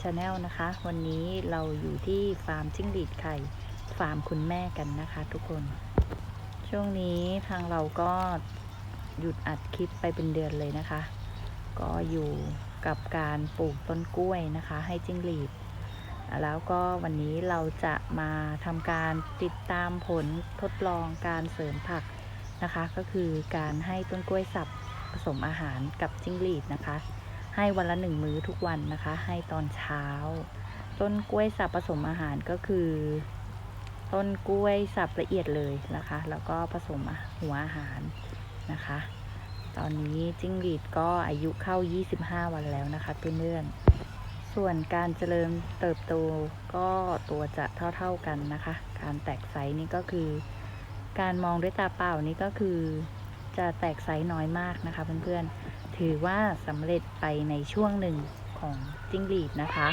ชาแนลนะคะ วันนี้เราอยู่ที่ฟาร์มจิ้งหรีดไข่ฟาร์มคุณแม่กันนะคะ ทุกคน ช่วงนี้ทางเราก็หยุดอัดคลิปไปเป็นเดือนเลยนะคะ ก็อยู่กับการปลูกต้นกล้วยนะคะ ให้จิ้งหรีด แล้วก็วันนี้เราจะมาทำการติดตามผลทดลองการเสริมผักนะคะ ก็คือการให้ต้นกล้วยสับผสมอาหารกับจิ้งหรีดนะคะ ให้วันละหนึ่งมื้อทุกวันนะคะ ให้ตอนเช้า ต้นกล้วยสับผสมอาหารก็คือ ต้นกล้วยสับละเอียดเลยนะคะ แล้วก็ผสมหัวอาหารนะคะ ตอนนี้จิ้งหรีดก็อายุเข้า 25 วันแล้วนะคะเพื่อนๆส่วนการเจริญเติบโตก็ตัวจะเท่าๆกันนะคะ การแตกไซส์นี่ก็คือ การมองด้วยตาเปล่านี่ก็คือจะแตกไซส์น้อยมากนะคะเพื่อนๆ ถือว่าสำเร็จไปในช่วงหนึ่งของจิ้งหรีดนะคะ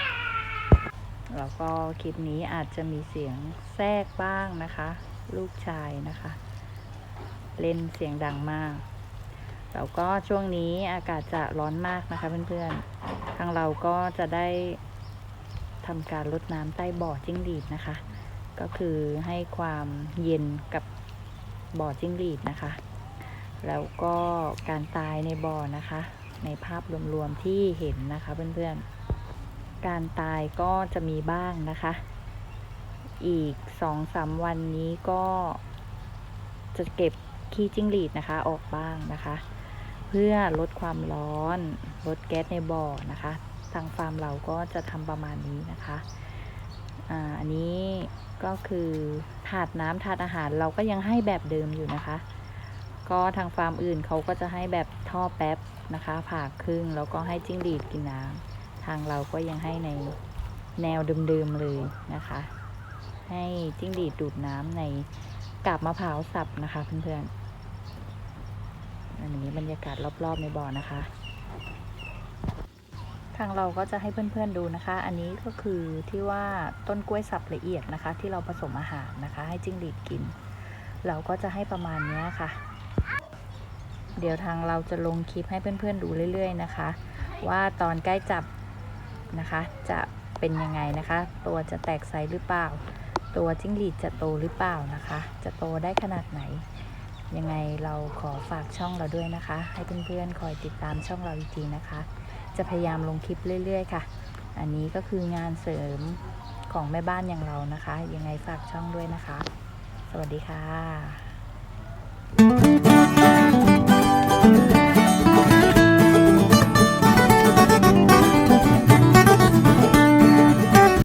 แล้วก็คลิปนี้อาจจะมีเสียงแทรกบ้างนะคะ ลูกชายนะคะ เล่นเสียงดังมากแล้วก็ช่วงนี้อากาศจะร้อนมากนะคะเพื่อนๆ ทางเราก็จะได้ทำการลดน้ำใต้บ่อจิ้งหรีดนะคะ ก็คือให้ความเย็นกับบ่อจิ้งหรีดนะคะ แล้วก็การตายในบ่อนะคะ ในภาพรวมๆที่เห็นนะคะเพื่อนๆ การตายก็จะมีบ้างนะคะ อีกสองสามวันนี้ก็จะเก็บขี้จิ้งหรีดนะคะออกบ้างนะคะ เพื่อลดความร้อน ลดแก๊สในบ่อนะคะ ทางฟาร์มเราก็จะทำประมาณนี้นะคะอ่าอันนี้ก็คือถาดน้ำถาดอาหารเราก็ยังให้แบบเดิมอยู่นะคะ ก็ทางฟาร์มอื่นเขาก็จะให้แบบท่อแป๊บนะคะ ผ่าครึ่งแล้วก็ให้จิ้งหรีดกินน้ำทางเราก็ยังให้ในแนวเดิมๆเลยนะคะ ให้จิ้งหรีดดูดน้ำในกาบมะพร้าวสับนะคะเพื่อนๆอันนี้บรรยากาศรอบๆในบ่อนะคะ ทางเราก็จะให้เพื่อนๆดูนะคะ อันนี้ก็คือที่ว่าต้นกล้วยสับละเอียดนะคะ ที่เราผสมอาหารนะคะ ให้จิ้งหรีดกิน เราก็จะให้ประมาณนี้ค่ะ เดี๋ยวทางเราจะลงคลิปให้เพื่อนๆดูเรื่อย ๆ นะคะ ว่าตอนใกล้จับนะคะ จะเป็นยังไงนะคะ ตัวจะแตกไซส์หรือเปล่า ตัวจิ้งหรีดจะโตหรือเปล่านะคะ จะโตได้ขนาดไหน ยังไงเราขอฝากช่องเราด้วยนะคะ ให้เพื่อนๆคอยติดตามช่องเราอีกทีนะคะ จะพยายามลงคลิปเรื่อย ๆ ค่ะ อันนี้ก็คืองานเสริมของแม่บ้านอย่างเรานะคะ ยังไงฝากช่องด้วยนะคะ สวัสดีค่ะ